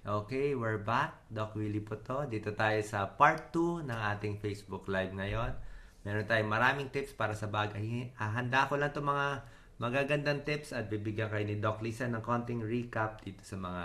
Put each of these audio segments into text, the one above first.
Okay, we're back. Doc Willie po to. Dito tayo sa part 2 ng ating Facebook Live ngayon. Meron tayong maraming tips para sa bagay. Ah, handa ko lang itong mga magagandang tips at bibigyan kayo ni Doc Lisa ng konting recap dito sa mga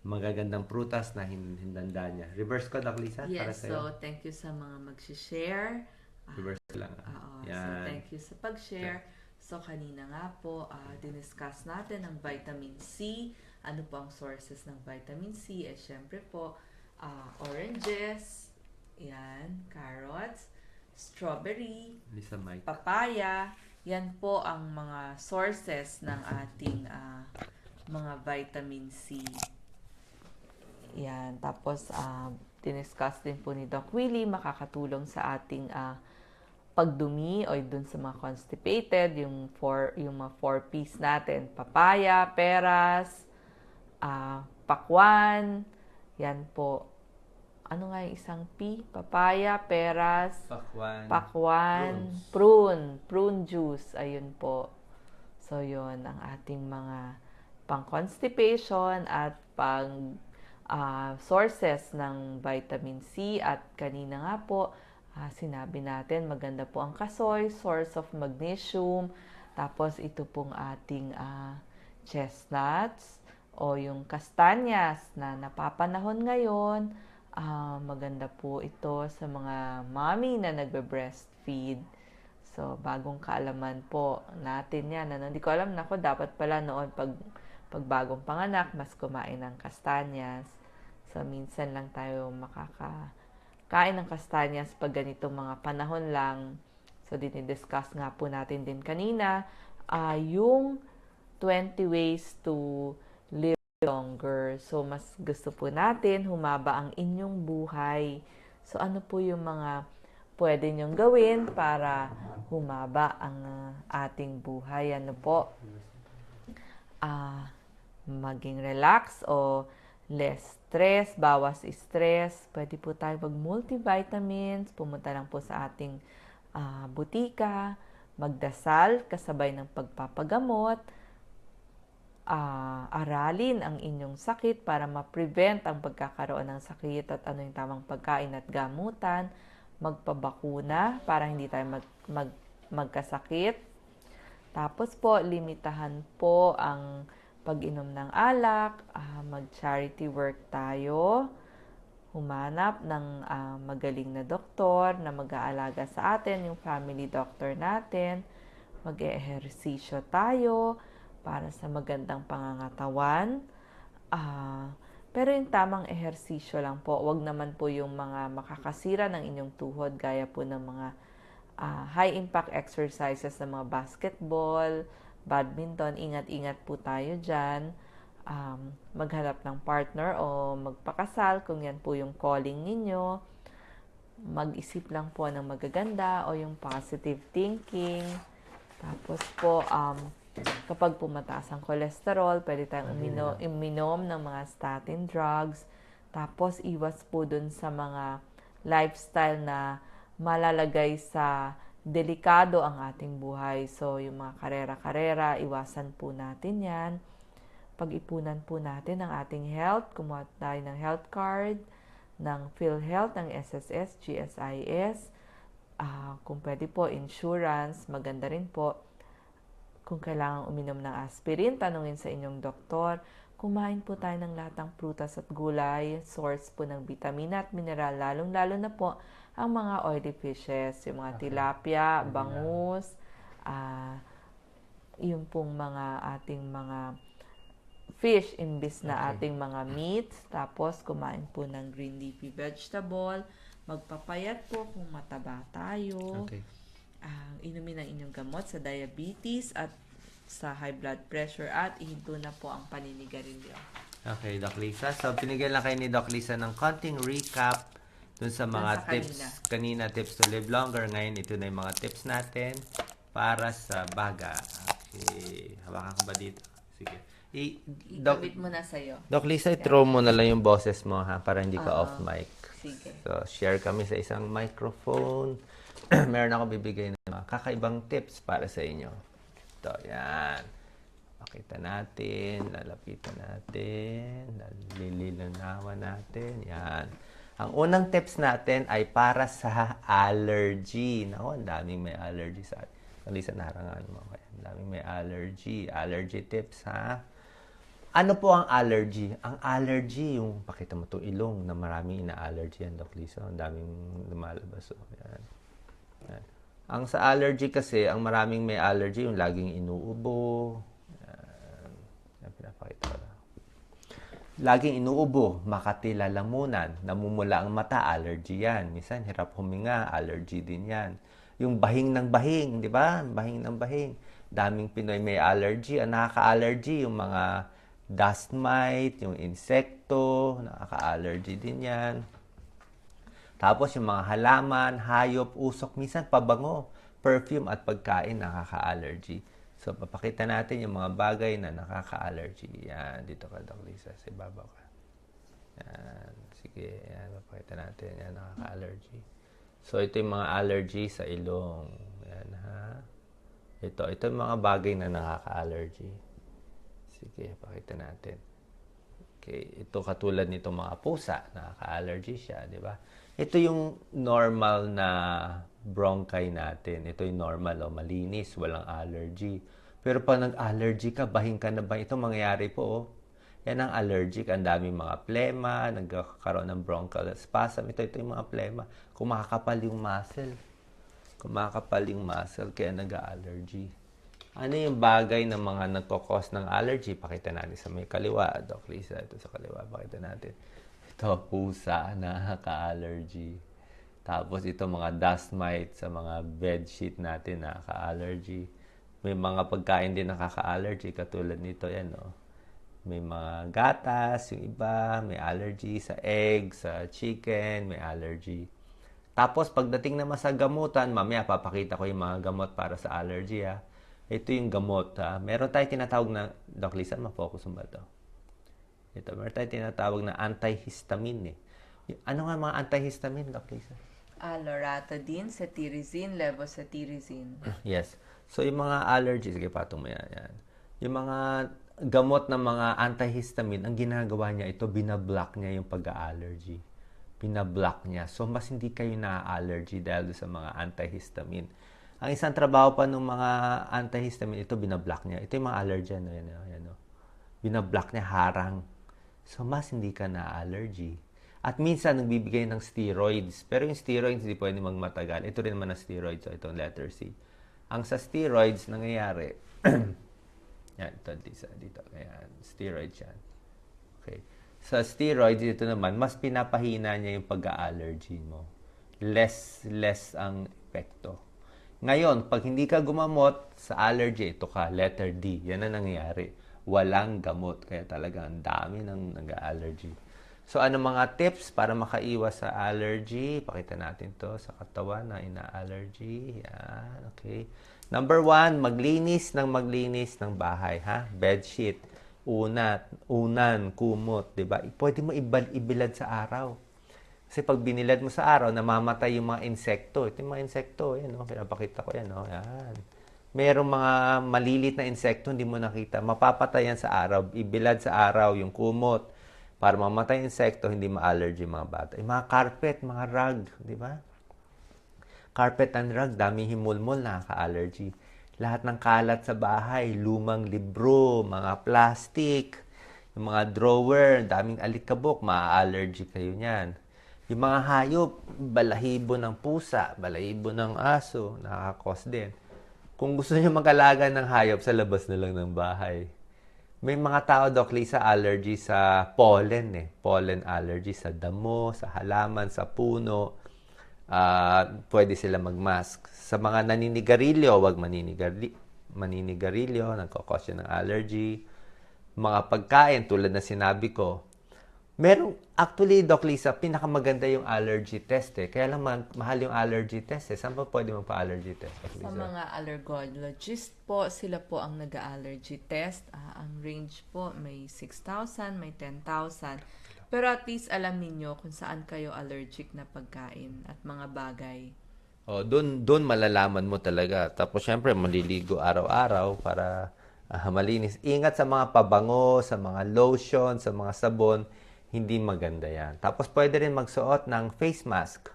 magagandang prutas na hin- hinanda niya. Reverse ko, Doc Lisa, para Yes, sa'yo. so thank you sa mga mag-share. Ah, Reverse ko lang. Oo, so thank you sa pag-share. So kanina nga po, ah, diniscuss natin ang vitamin C. Ano po ang sources ng vitamin C? Eh, syempre po, ah, oranges, yan, carrots, strawberry, Lisa Mike. papaya. Yan po ang mga sources ng ating ah, mga vitamin C. Yan. Tapos, um, diniscuss din po ni Doc Willie, makakatulong sa ating ah, pagdumi o dun sa mga constipated, yung, four, yung mga four piece natin. Papaya, peras, ah, pakwan, yan po. Ano nga yung isang P? Papaya, peras, Pakwan. pakwan, Prunes. prune, prune juice, ayun po. So, yun ang ating mga pang-constipation at pang ah, sources ng vitamin C at kanina nga po, ah, sinabi natin maganda po ang kasoy, source of magnesium, tapos ito pong ating ah, chestnuts o yung kastanyas na napapanahon ngayon, ah, maganda po ito sa mga mommy na nagbe-breastfeed. So, bagong kaalaman po natin yan. Ano? Hindi ko alam, nako, dapat pala noon pag, pag bagong panganak, mas kumain ng kastanyas. So, minsan lang tayo makakain ng kastanyas pag ganitong mga panahon lang. So, dinidiscuss nga po natin din kanina, ah, yung 20 ways to live longer. So, mas gusto po natin humaba ang inyong buhay. So, ano po yung mga pwede nyong gawin para humaba ang ah, ating buhay? Ano po? Ah, maging relax o less stress, bawas stress. Pwede po tayo mag-multivitamins, pumunta lang po sa ating ah, butika, magdasal kasabay ng pagpapagamot, ah, aralin ang inyong sakit para ma-prevent ang pagkakaroon ng sakit at ano yung tamang pagkain at gamutan, magpabakuna para hindi tayo mag, mag, magkasakit. Tapos po, limitahan po ang pag-inom ng alak, ah, mag-charity work tayo, humanap ng ah, magaling na doktor na mag-aalaga sa atin, yung family doctor natin, mag-ehersisyo tayo para sa magandang pangangatawan. Ah, pero yung tamang ehersisyo lang po, wag naman po yung mga makakasira ng inyong tuhod gaya po ng mga ah, high impact exercises ng mga basketball, badminton, ingat-ingat po tayo dyan. Um, maghanap ng partner o magpakasal kung yan po yung calling ninyo. Mag-isip lang po ng magaganda o yung positive thinking. Tapos po, um, kapag pumataas ang cholesterol, pwede tayong umino, uminom ng mga statin drugs. Tapos, iwas po dun sa mga lifestyle na malalagay sa delikado ang ating buhay. So, yung mga karera-karera, iwasan po natin yan. Pag-ipunan po natin ang ating health. Kumuha tayo ng health card, ng PhilHealth, ng SSS, GSIS. Ah, kung pwede po, insurance, maganda rin po. Kung kailangan uminom ng aspirin, tanungin sa inyong doktor. Kumain po tayo ng lahat ng prutas at gulay, source po ng vitamina at mineral, lalong-lalo na po ang mga oily fishes, yung mga Okay. tilapia, bangus, ah, yung pong mga ating mga fish imbis na Okay. ating mga meats. Tapos, kumain po ng green leafy vegetable. Magpapayat po kung mataba tayo. Okay. Ang inumin ang inyong gamot sa diabetes at sa high blood pressure at ihinto na po ang paninigarilyo. Okay, Doc Lisa. So, pinigyan lang kayo ni Doc Lisa ng konting recap dun sa Dun mga sa tips. Kanina, tips to live longer. Ngayon, ito na yung mga tips natin para sa baga. Okay. Hawakan ko ba dito? Sige. I, Doc, Ikabit mo na sa'yo. Doc Lisa, i-throw mo na lang yung boses mo ha para hindi ka Oo. off mic. Sige. So, share kami sa isang microphone. Meron ako bibigay ng mga kakaibang tips para sa inyo. Ito, yan. Pakita natin, lalapitan natin, lililinawan natin. Yan. Ang unang tips natin ay para sa allergy. Naku, ang daming may allergy sa atin. Kalisa, narangan mo. Ang daming may allergy. Allergy tips, ha? Ano po ang allergy? Ang allergy, yung pakita mo to ilong na maraming ina-allergy yan, Doc Lisa. Ang daming lumalabas. Oh. Yan. Ang sa allergy kasi, ang maraming may allergy, yung laging inuubo. Yan, pinapakita. Laging inuubo, makati lalamunan, namumula ang mata, allergy yan. Minsan, hirap huminga, allergy din yan. Yung bahing ng bahing, di ba? Bahing ng bahing. Daming Pinoy may allergy. Ang nakaka-allergy, yung mga dust mite, yung insekto, nakaka-allergy din yan. Tapos yung mga halaman, hayop, usok, minsan pabango, perfume at pagkain nakaka-allergy. So, papakita natin yung mga bagay na nakaka-allergy. Yan, dito ka, Doc Lisa. Sa ibabaw ka. Yan, sige. Yan, papakita natin. Yan, nakaka-allergy. So, ito yung mga allergy sa ilong. Yan, ha? Ito, ito yung mga bagay na nakaka-allergy. Sige, pakita natin. Okay, ito katulad nitong mga pusa, nakaka-allergy siya, di ba? Ito yung normal na bronchi natin. Ito yung normal, oh, malinis, walang allergy. Pero pag nag-allergy ka, bahing ka na ba? Ito mangyayari po, oh. Yan ang allergic. Ang daming mga plema, nagkakaroon ng bronchial spasm. Ito, ito yung mga plema. Kumakapal yung muscle. Kumakapal yung muscle, kaya nag-allergy. Ano yung bagay ng mga nagkakos ng allergy? Pakita natin sa may kaliwa. Doc Lisa, ito sa kaliwa. Pakita natin. Ito, pusa, nakaka-allergy. Tapos ito mga dust mites sa mga bed sheet natin, nakaka-allergy. May mga pagkain din nakaka-allergy, katulad nito, yan, no? May mga gatas, yung iba, may allergy sa egg, sa chicken, may allergy. Tapos, pagdating naman sa gamutan, mamaya papakita ko yung mga gamot para sa allergy, ha? Ito yung gamot, ha? Meron tayong tinatawag na, Doc Lisa, ma-focus mo ba ito? Ito, meron tayong tinatawag na antihistamine, eh. Ano nga mga antihistamine, Doc Lisa? Ah, loratadine, cetirizine, levocetirizine. Yes. So, yung mga allergies, sige, patong mo yan, yan. Yung mga gamot ng mga antihistamine, ang ginagawa niya, ito, binablock niya yung pag-allergy. Binablock niya. So, mas hindi kayo na-allergy dahil sa mga antihistamine. Ang isang trabaho pa ng mga antihistamine, ito, binablock niya. Ito yung mga allergen, no? yan, no? yan, no? Binablock niya, harang. So, mas hindi ka na-allergy. At minsan, nagbibigay ng steroids. Pero yung steroids, hindi pwede magmatagal. Ito rin naman na steroids. So, itong letter C. Ang sa steroids, nangyayari, yan, ito, dito, dito. Ayan, steroids yan. Okay. Sa steroids, ito naman, mas pinapahina niya yung pag-allergy mo. Less, less ang epekto. Ngayon, pag hindi ka gumamot sa allergy, ito ka, letter D. Yan ang nangyayari. Walang gamot. Kaya talaga, ang dami ng nag-allergy. So, ano mga tips para makaiwas sa allergy? Pakita natin to sa katawan na ina-allergy. Yan, okay. Number one, maglinis ng maglinis ng bahay, ha? Bedsheet, unat, unan, kumot, di ba? Pwede mo ibal, ibilad sa araw. Kasi pag binilad mo sa araw, namamatay yung mga insekto. Ito yung mga insekto, yan, no? Pinapakita ko yan, no? Yan. Merong mga malilit na insekto, hindi mo nakita. Mapapatay yan sa araw. Ibilad sa araw yung kumot para mamatay insekto, hindi ma-allergy mga bata. Yung mga carpet, mga rug, di ba? Carpet and rug, dami himulmol, nakaka-allergy. Lahat ng kalat sa bahay, lumang libro, mga plastic, yung mga drawer, daming alikabok, ma-allergy kayo niyan. Yung mga hayop, balahibo ng pusa, balahibo ng aso, nakakos din. Kung gusto niyo mag-alaga ng hayop, sa labas na lang ng bahay. May mga tao, Doc Lisa, allergy sa pollen eh. Pollen allergy sa damo, sa halaman, sa puno. Ah, pwede sila magmask. Sa mga naninigarilyo, wag maninigari maninigarilyo, nagkakos ng allergy. Mga pagkain, tulad na sinabi ko, Meron, actually, Doc Lisa, pinakamaganda yung allergy test eh. Kaya lang ma- mahal yung allergy test eh. Saan pa pwede magpa-allergy test, Doc Sa Lisa? mga allergologist po, sila po ang nag-allergy test. Ah, ang range po may 6,000, may 10,000. Pero at least alam ninyo kung saan kayo allergic na pagkain at mga bagay. Oh, doon doon malalaman mo talaga. Tapos syempre maliligo araw-araw para Ah, malinis. Ingat sa mga pabango, sa mga lotion, sa mga sabon. Hindi maganda yan. Tapos pwede rin magsuot ng face mask.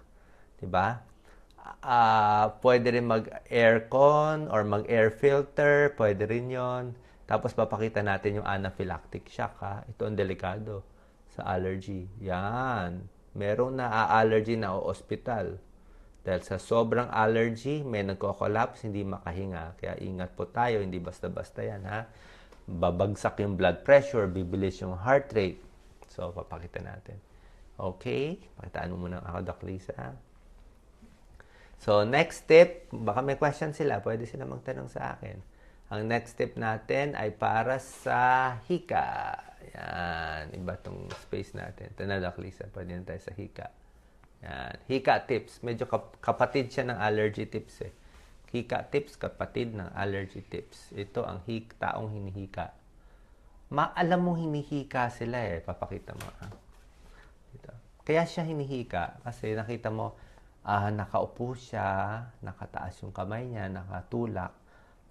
'Di ba? Ah, pwede rin mag-aircon or mag-air filter. Pwede rin yon. Tapos papakita natin yung anaphylactic shock. Ha? Ito ang delikado sa allergy. Yan. Merong na-allergy na o hospital. Dahil sa sobrang allergy, may nagko-collapse, hindi makahinga. Kaya ingat po tayo, hindi basta-basta yan ha. Babagsak yung blood pressure, bibilis yung heart rate. So, papakita natin. Okay, pakitaan mo muna ako, Doc Lisa. So, next tip, baka may question sila, pwede sila magtanong sa akin. Ang next step natin ay para sa hika. Yan. Iba tong space natin. Ito na, Doc Lisa. Pwede na tayo sa hika. Yan. Hika tips. Medyo kap- kapatid siya ng allergy tips eh. Hika tips, kapatid ng allergy tips. Ito ang hik taong hinihika. Maalam mong hinihika sila eh. Papakita mo. Ha? Dito. Kaya siya hinihika kasi nakita mo, ah, nakaupo siya, nakataas yung kamay niya, nakatulak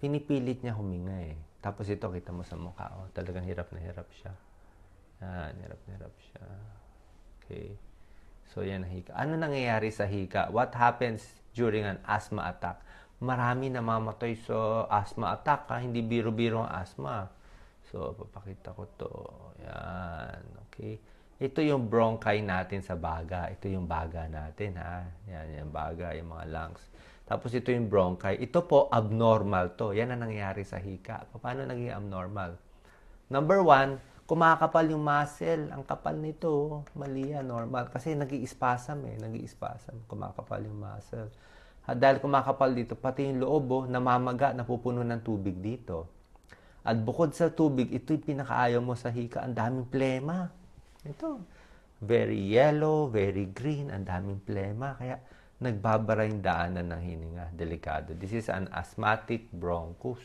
pinipilit niya huminga eh. Tapos ito, kita mo sa mukha, oh, talagang hirap na hirap siya. Yan, hirap na hirap siya. Okay. So, yan ang hika. Ano nangyayari sa hika? What happens during an asthma attack? Marami namamatay sa asthma attack, ha? Hindi biro-biro ang asthma. So, papakita ko to. Yan. Okay. Ito yung bronchi natin sa baga. Ito yung baga natin, ha? Yan, yung baga, yung mga lungs. Tapos ito yung bronchi. Ito po, abnormal to. Yan ang nangyayari sa hika. Paano naging abnormal? Number one, kumakapal yung muscle. Ang kapal nito, mali yan, normal. Kasi nag spasm eh, nag spasm Kumakapal yung muscle. At dahil kumakapal dito, pati yung loob, oh, namamaga, napupuno ng tubig dito. At bukod sa tubig, ito yung pinakaayaw mo sa hika. Ang daming plema. Ito. Very yellow, very green, ang daming plema. Kaya, nagbabara yung daanan ng hininga. Delikado. This is an asthmatic bronchus.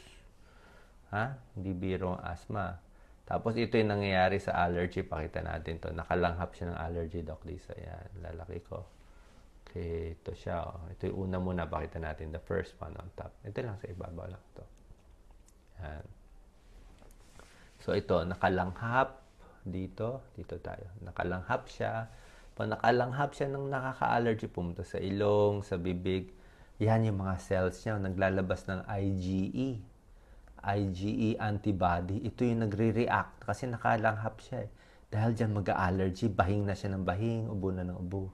Ha? Hindi biro ang asthma. Tapos ito yung nangyayari sa allergy. Pakita natin to. Nakalanghap siya ng allergy, Doc Lisa. Yan. Lalaki ko. Okay. Ito siya. Oh. Ito yung una muna. Pakita natin. The first one on top. Ito lang sa ibabaw lang to. Yan. So ito, nakalanghap dito. Dito tayo. Nakalanghap siya pag nakalanghap siya ng nakaka-allergy, pumunta sa ilong, sa bibig, yan yung mga cells niya, naglalabas ng IgE. IgE antibody. Ito yung nagre-react kasi nakalanghap siya eh. Dahil dyan mag-allergy, bahing na siya ng bahing, ubo na ng ubo.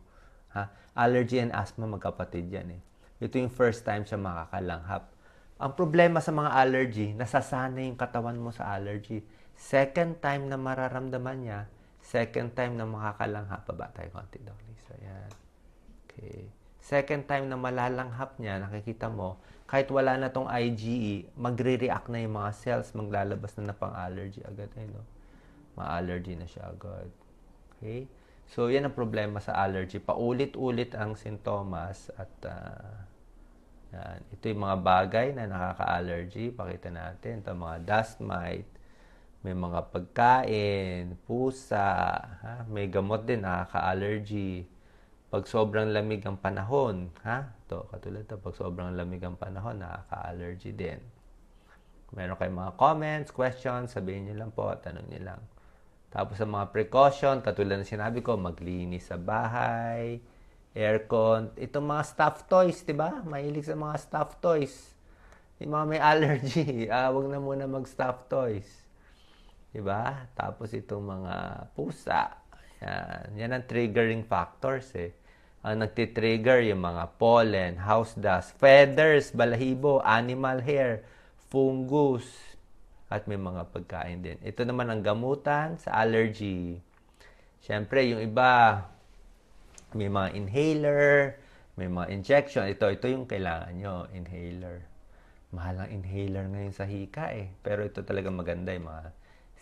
Ha? Allergy and asthma magkapatid yan eh. Ito yung first time siya makakalanghap. Ang problema sa mga allergy, nasasanay yung katawan mo sa allergy. Second time na mararamdaman niya, Second time na makakalanghap, baba tayo konti daw, Lisa. Yan. Okay. Second time na malalanghap niya, nakikita mo, kahit wala na tong IgE, magre-react na yung mga cells, maglalabas na na pang-allergy agad. Eh, no? Ma-allergy na siya agad. Okay? So, yan ang problema sa allergy. Paulit-ulit ang sintomas at uh, yan. ito yung mga bagay na nakaka-allergy. Pakita natin. Ito mga dust mite, may mga pagkain, pusa, ha? may gamot din, nakaka-allergy. Pag sobrang lamig ang panahon, ha? To, katulad to, pag sobrang lamig ang panahon, nakaka-allergy din. Meron kayong mga comments, questions, sabihin niyo lang po, tanong niyo lang. Tapos sa mga precaution, katulad ng sinabi ko, maglinis sa bahay, aircon, itong mga stuffed toys, di ba? Mahilig sa mga stuffed toys. Yung mga may allergy, ah, wag na muna mag-stuffed toys. Diba? Tapos itong mga pusa. Yan. Yan ang triggering factors eh. Ang nagtitrigger yung mga pollen, house dust, feathers, balahibo, animal hair, fungus, at may mga pagkain din. Ito naman ang gamutan sa allergy. Siyempre, yung iba, may mga inhaler, may mga injection. Ito, ito yung kailangan nyo, inhaler. Mahal ang inhaler ngayon sa hika eh. Pero ito talaga maganda yung mga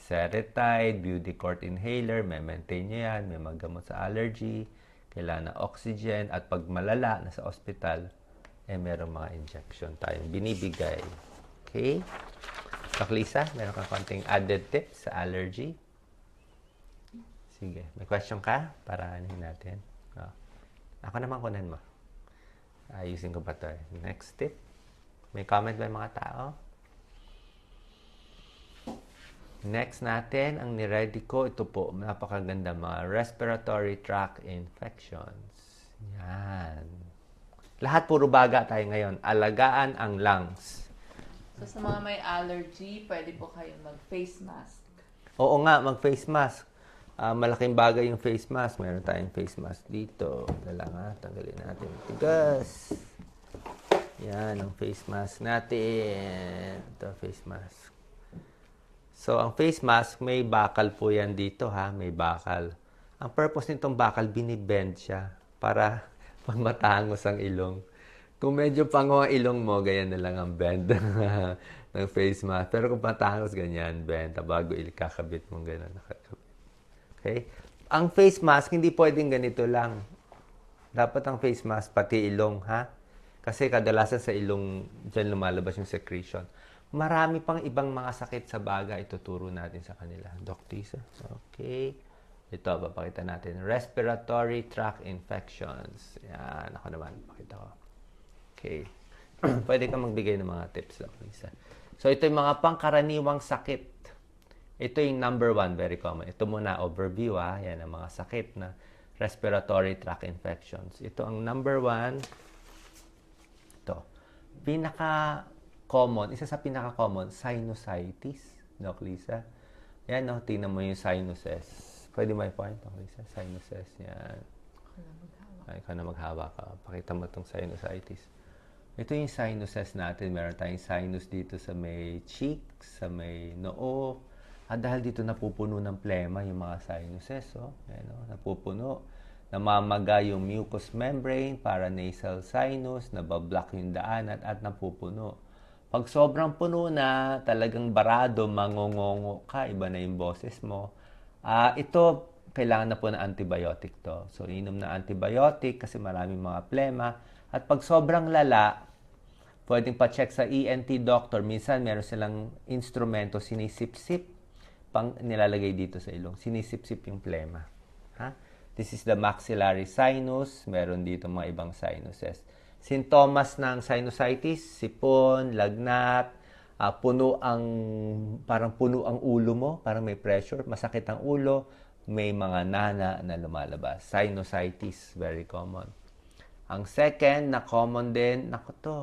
Ceretide, Budicort inhaler, may maintain nyo yan, may magamot sa allergy, kailangan ng oxygen, at pag malala, nasa ospital, eh merong mga injection tayong binibigay. Okay? Doc Lisa, meron kang konting added tips sa allergy? Sige. May question ka? Para anin natin. Oh. Ako naman kunan mo. Ayusin ko ba ito eh. Next tip. May comment ba mga tao? Next natin, ang niready ko, ito po, napakaganda mga respiratory tract infections. Yan. Lahat puro baga tayo ngayon. Alagaan ang lungs. So sa mga may allergy, pwede po kayong mag-face mask. Oo nga, mag-face mask. Ah, malaking bagay yung face mask. Meron tayong face mask dito. Dala nga, tanggalin natin. Tigas. Yan, ang face mask natin. Ito, face mask. So, ang face mask, may bakal po yan dito ha. May bakal. Ang purpose nitong bakal, binibend siya para pag matangos ang ilong. Kung medyo pango ang ilong mo, ganyan na lang ang bend ng face mask. Pero kung matangos, ganyan, bend. Bago ilikakabit mo, ganyan. Okay? Ang face mask, hindi pwedeng ganito lang. Dapat ang face mask, pati ilong, ha? Kasi kadalasan sa ilong, dyan lumalabas yung secretion. Marami pang ibang mga sakit sa baga, ituturo natin sa kanila. Doc Tisa. Okay. Ito, papakita natin. Respiratory tract infections. Yan, ako naman, pakita ko. Okay. Pwede ka magbigay ng mga tips, Doc Lisa. So, ito yung mga pangkaraniwang sakit ito yung number one, very common. Ito muna, overview ah. Yan ang mga sakit na respiratory tract infections. Ito ang number one. Ito. Pinaka-common, isa sa pinaka-common, sinusitis. Doc Lisa. Yan, no? Tingnan mo yung sinuses. Pwede may point, Doc Lisa? Sinuses, yan. Ay, ikaw na maghawa ka. Pakita mo itong sinusitis. Ito yung sinuses natin. Meron tayong sinus dito sa may cheeks, sa may noo, at dahil dito napupuno ng plema yung mga sinuses, oh. Ayan, oh, napupuno. Namamaga yung mucous membrane, paranasal sinus, nabablock yung daanan at napupuno. Pag sobrang puno na, talagang barado, mangongongo ka, iba na yung boses mo. Ah, ito, kailangan na po ng antibiotic to. So, inom na antibiotic kasi maraming mga plema. At pag sobrang lala, pwedeng pa-check sa ENT doctor. Minsan, meron silang instrumento, sinisip-sip pang nilalagay dito sa ilong. Sinisip-sip yung plema. Ha? This is the maxillary sinus. Meron dito mga ibang sinuses. Sintomas ng sinusitis, sipon, lagnat, uh, puno ang, parang puno ang ulo mo, parang may pressure, masakit ang ulo, may mga nana na lumalabas. Sinusitis, very common. Ang second na common din, nako to,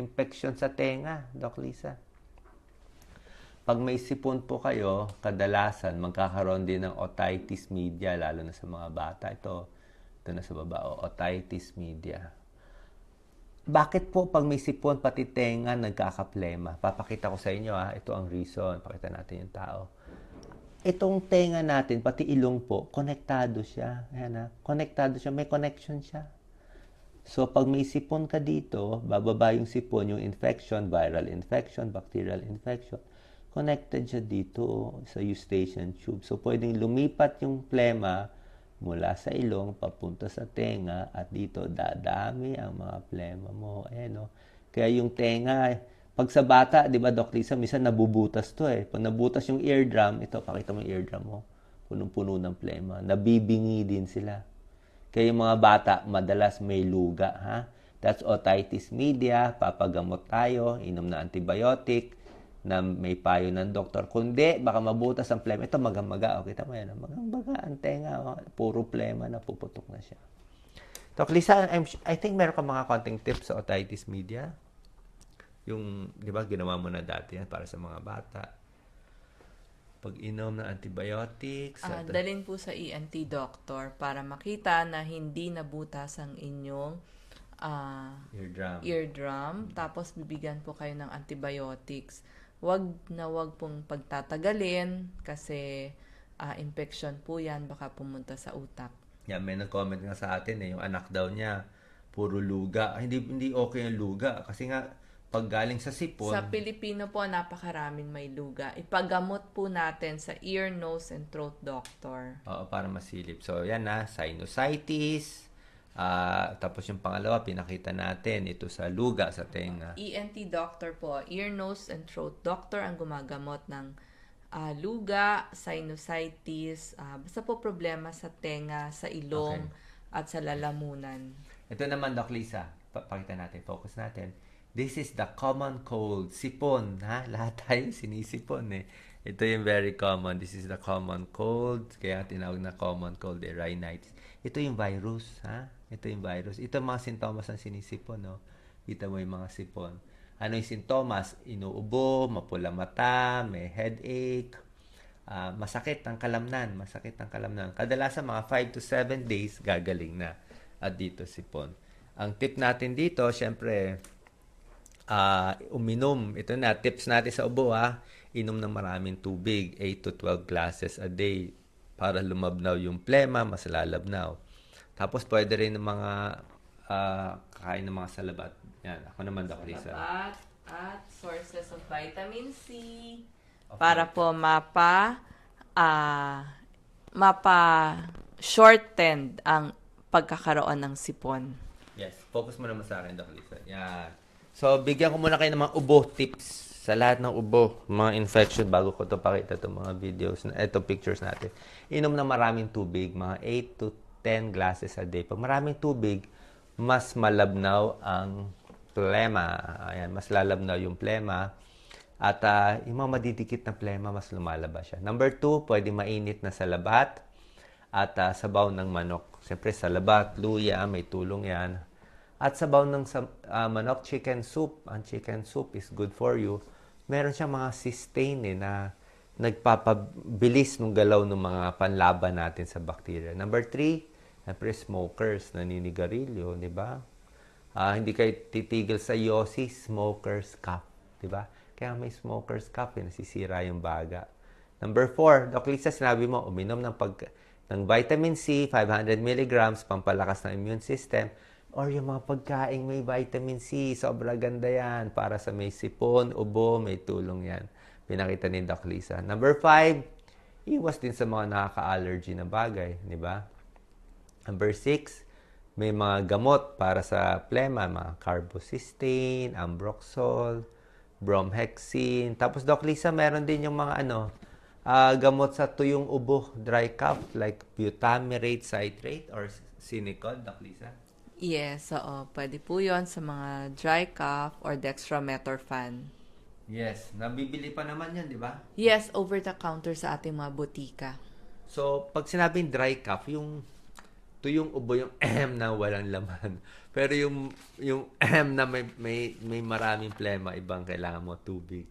infection sa tenga, Doc Lisa pag may sipon po kayo, kadalasan magkakaroon din ng otitis media, lalo na sa mga bata. Ito, ito na sa baba, otitis media. Bakit po pag may sipon, pati tenga, nagkakaplema? Papakita ko sa inyo, ha? ito ang reason. Pakita natin yung tao. Itong tenga natin, pati ilong po, konektado siya. Ayan, ha? Konektado siya, may connection siya. So, pag may sipon ka dito, bababa yung sipon, yung infection, viral infection, bacterial infection, connected siya dito sa eustachian tube. So, pwedeng lumipat yung plema mula sa ilong papunta sa tenga at dito dadami ang mga plema mo. Ayan, no? Kaya yung tenga, pag sa bata, di ba, Doc Lisa, minsan nabubutas to eh. Pag nabutas yung eardrum, ito, pakita mo yung eardrum mo, punong-puno ng plema. Nabibingi din sila. Kaya yung mga bata, madalas may luga, ha? That's otitis media, papagamot tayo, inom na antibiotic, na may payo ng doktor. Kundi, baka mabutas ang plema. Ito, magamaga. O, kita mo yan. Magamaga ang tenga. O, puro plema na puputok na siya. Doc Lisa, I'm, I think meron ka mga konting tips sa otitis media. Yung, di ba, ginawa mo na dati yan para sa mga bata. Pag inom ng antibiotics. Ah, at- dalhin po sa ENT doctor para makita na hindi nabutas ang inyong ah, eardrum. eardrum. Tapos bibigyan po kayo ng antibiotics. Wag na wag pong pagtatagalin kasi ah, infection po yan. Baka pumunta sa utak. Yan, may nag-comment nga sa atin eh, yung anak daw niya, puro luga. Ah, hindi, hindi okay yung luga. Kasi nga, pag galing sa sipon, Sa Pilipino po, napakaraming may luga. Ipagamot po natin sa ear, nose, and throat doctor. Oo, para masilip. So, yan na, sinusitis. Ah, tapos yung pangalawa, pinakita natin, ito sa luga, sa tenga. ENT doctor po, ear, nose, and throat doctor ang gumagamot ng ah, luga, sinusitis, ah, basta po problema sa tenga, sa ilong, at sa lalamunan. Ito naman, Doc Lisa, pa- pakita natin, focus natin. This is the common cold, sipon, ha? Lahat tayo sinisipon, eh. Ito yung very common. This is the common cold. Kaya tinawag na common cold, eh, rhinitis. Ito yung virus, ha? Ito yung virus. Ito mga sintomas ng sinisipon, no? Kita mo yung mga sipon. Ano yung sintomas? Inuubo, mapula mata, may headache, ah, masakit ang kalamnan, masakit ang kalamnan. Kadalasan mga 5 to 7 days gagaling na at dito sipon. Ang tip natin dito, syempre, ah uminom. Ito na, tips natin sa ubo ha. Inom ng maraming tubig, 8 to 12 glasses a day para lumabnaw yung plema, mas lalabnaw. Tapos pwede rin ng mga ah, kakain ng mga salabat. Yan, ako naman, Doc Lisa. Salabat at sources of vitamin C para po mapa ah mapa shortened ang pagkakaroon ng sipon. Yes, focus mo naman sa akin, Doc Lisa. Yan. So, bigyan ko muna kayo ng mga ubo tips sa lahat ng ubo, mga infection bago ko to pakita itong mga videos, na ito pictures natin. Inom na maraming tubig, mga 8 to 10 glasses a day. Pag maraming tubig, mas malabnaw ang plema. Ayan, mas lalabnaw yung plema. At ah, yung mga madidikit na plema, mas lumalabas siya. Number two, pwede mainit na sa labat at ah, sabaw ng manok. Siyempre, sa labat, luya, may tulong yan. At sabaw ng ah, manok chicken soup. Ang chicken soup is good for you. Meron siyang mga cysteine eh, na nagpapabilis ng galaw ng mga panlaban natin sa bacteria. Number three, siyempre smokers, naninigarilyo, di ba? Ah, hindi kayo titigil sa yosis, smoker's cup, di ba? Kaya may smoker's cup, eh, nasisira yung baga. Number four, Doc Lisa, sinabi mo, uminom ng, pag, ng vitamin C, 500 milligrams, pampalakas ng immune system, or yung mga pagkain may vitamin C, sobra ganda yan, para sa may sipon, ubo, may tulong yan. Pinakita ni Doc Lisa. Number five, iwas din sa mga nakaka-allergy na bagay, di ba? Number six, may mga gamot para sa plema, mga carbocysteine, ambroxol, bromhexine. Tapos, Doc Lisa, meron din yung mga ano, ah, gamot sa tuyong ubo, dry cough, like butamirate citrate or Sinicol, Doc Lisa. Yes, oo. Pwede po yon sa mga dry cough or dextromethorphan. Yes, nabibili pa naman yan, di ba? Yes, over-the-counter sa ating mga butika. So, pag sinabing dry cough, yung tuyong ubo yung M na walang laman. Pero yung yung M na may may may maraming plema, ibang kailangan mo tubig.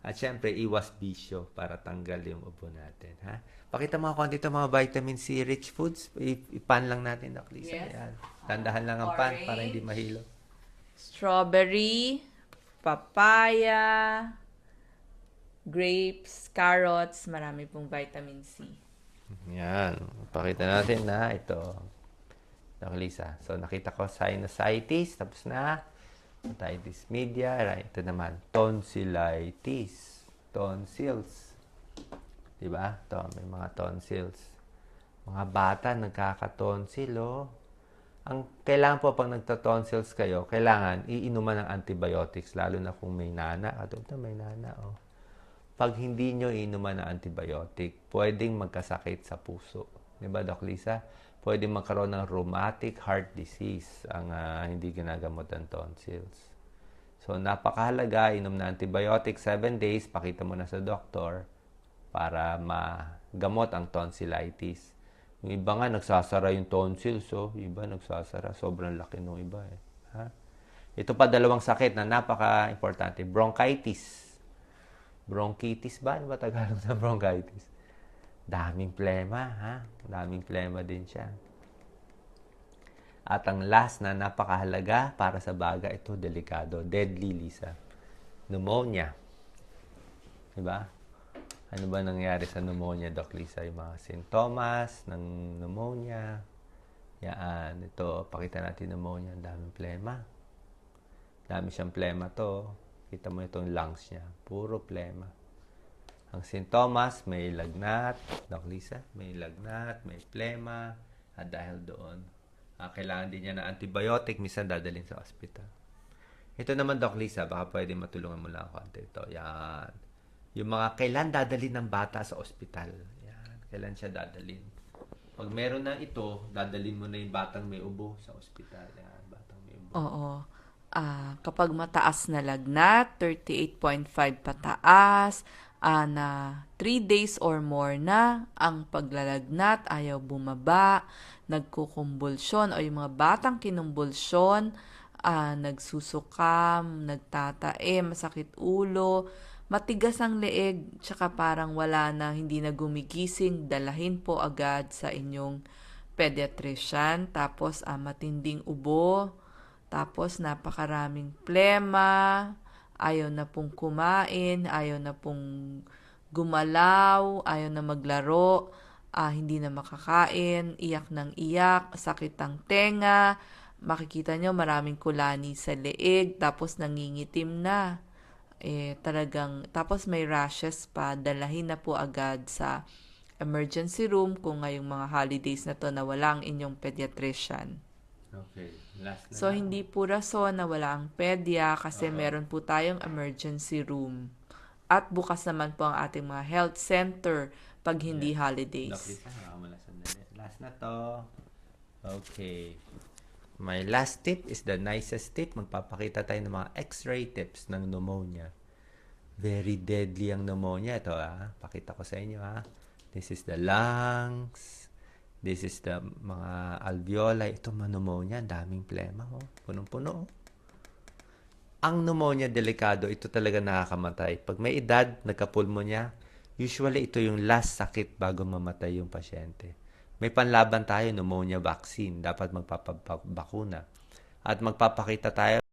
At syempre, iwas bisyo para tanggal yung ubo natin, ha? Pakita mo ako dito mga vitamin C rich foods. Ipan lang natin, Doc Lisa. Yes. Ayan. Tandahan lang ang pan para hindi Orange. mahilo. Strawberry, papaya, grapes, carrots, marami pong vitamin C. Yan. Pakita natin na ito. Doc Lisa. So, nakita ko sinusitis. Tapos na. Otitis media. Right. Ito naman. Tonsillitis. Tonsils. Diba? Ito, may mga tonsils. Mga bata nagkakatonsil, oh. Ang kailangan po pag nagtatonsils kayo, kailangan iinuman ng antibiotics, lalo na kung may nana. Katulad na may nana, oh pag hindi nyo inuman ng antibiotic, pwedeng magkasakit sa puso. Di ba, Doc Lisa? Pwedeng magkaroon ng rheumatic heart disease ang ah, hindi ginagamot ng tonsils. So, napakahalaga, inom na antibiotic 7 days, pakita mo na sa doktor para magamot ang tonsillitis. Yung iba nga, nagsasara yung tonsils, so yung iba nagsasara. Sobrang laki nung iba eh. Ha? Ito pa dalawang sakit na napaka-importante. Bronchitis bronchitis ba? Ano ba Tagalog na bronchitis? Daming plema, ha? Daming plema din siya. At ang last na napakahalaga para sa baga, ito delikado. Deadly, Lisa. Pneumonia. Diba? Ano ba nangyari sa pneumonia, Doc Lisa? Yung mga sintomas ng pneumonia. Yan. Ito, pakita natin pneumonia. Ang daming plema. Dami siyang plema to. Kita mo itong lungs niya. Puro plema. Ang sintomas, may lagnat. Doc Lisa, may lagnat, may plema. At dahil doon, ah, kailangan din niya ng antibiotic. Minsan dadalhin sa ospital. Ito naman, Doc Lisa, baka pwede matulungan mo lang ako konti ito. Yan. Yung mga kailan dadalhin ng bata sa ospital. Yan. Kailan siya dadalhin. Pag meron na ito, dadalhin mo na yung batang may ubo sa ospital. Yan, batang may ubo. Oo. Ah, kapag mataas na lagnat, 38.5 pataas, ah, na 3 days or more na ang paglalagnat, ayaw bumaba, nagkukumbulsyon o yung mga batang kinumbulsyon, ah, nagsusukam, nagtatae, masakit ulo, matigas ang leeg, tsaka parang wala na, hindi na gumigising, dalahin po agad sa inyong pediatrician. Tapos ah, matinding ubo, tapos napakaraming plema, ayaw na pong kumain, ayaw na pong gumalaw, ayaw na maglaro, ah, hindi na makakain, iyak ng iyak, sakit ang tenga, makikita nyo maraming kulani sa leeg, tapos nangingitim na. Eh, talagang, tapos may rashes pa, dalahin na po agad sa emergency room kung ngayong mga holidays na to na wala ang inyong pediatrician. Okay. Last na So, lang. hindi po rason na wala ang pedya kasi Oo. meron po tayong emergency room. At bukas naman po ang ating mga health center pag hindi Doc holidays. Lisa, sandali. Last na to. Okay. My last tip is the nicest tip. Magpapakita tayo ng mga x-ray tips ng pneumonia. Very deadly ang pneumonia. Ito ah. Pakita ko sa inyo ah. This is the lungs. This is the mga alveoli. Ito mga pneumonia. Daming plema. Oh. Punong-puno. Oh. Ang pneumonia delikado, ito talaga nakakamatay. Pag may edad, nagkapulmonya, usually ito yung last sakit bago mamatay yung pasyente. May panlaban tayo, pneumonia vaccine. Dapat magpapabakuna. At magpapakita tayo